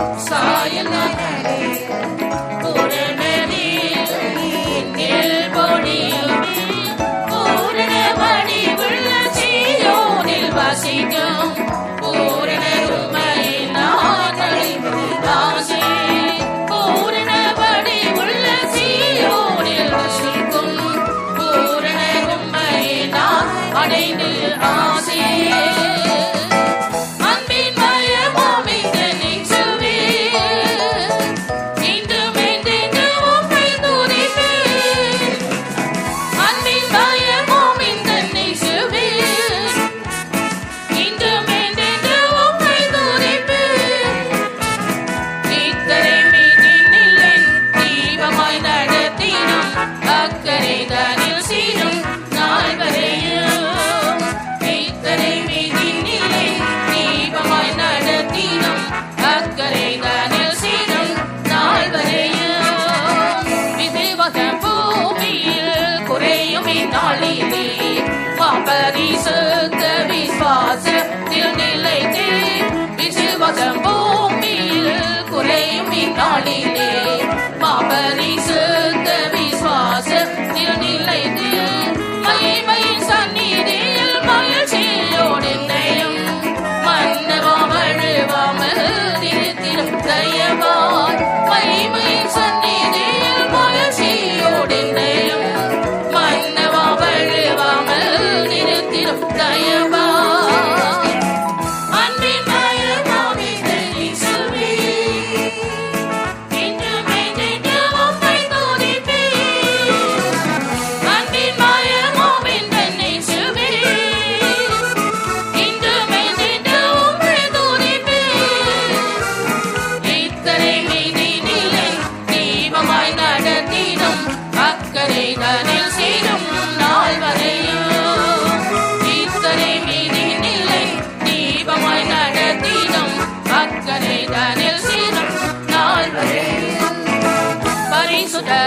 Sayonara.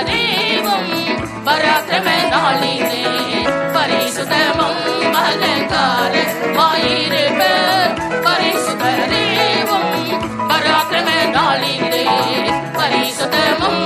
தெய்வம் பராக்கிரம நாளினே பரிசுதமம் பலகார மாயிருப்ப பரிசுத தெய்வம் பராக்கிரம நாளினே பரிசுதமம்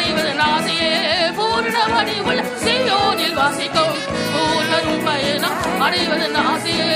அனைவரின் ஆசையே பூர்ணமணி உள்ள சியோனில் வாசிக்கும் பூர்ணரும் பயணம் அனைவரின் ஆசையே.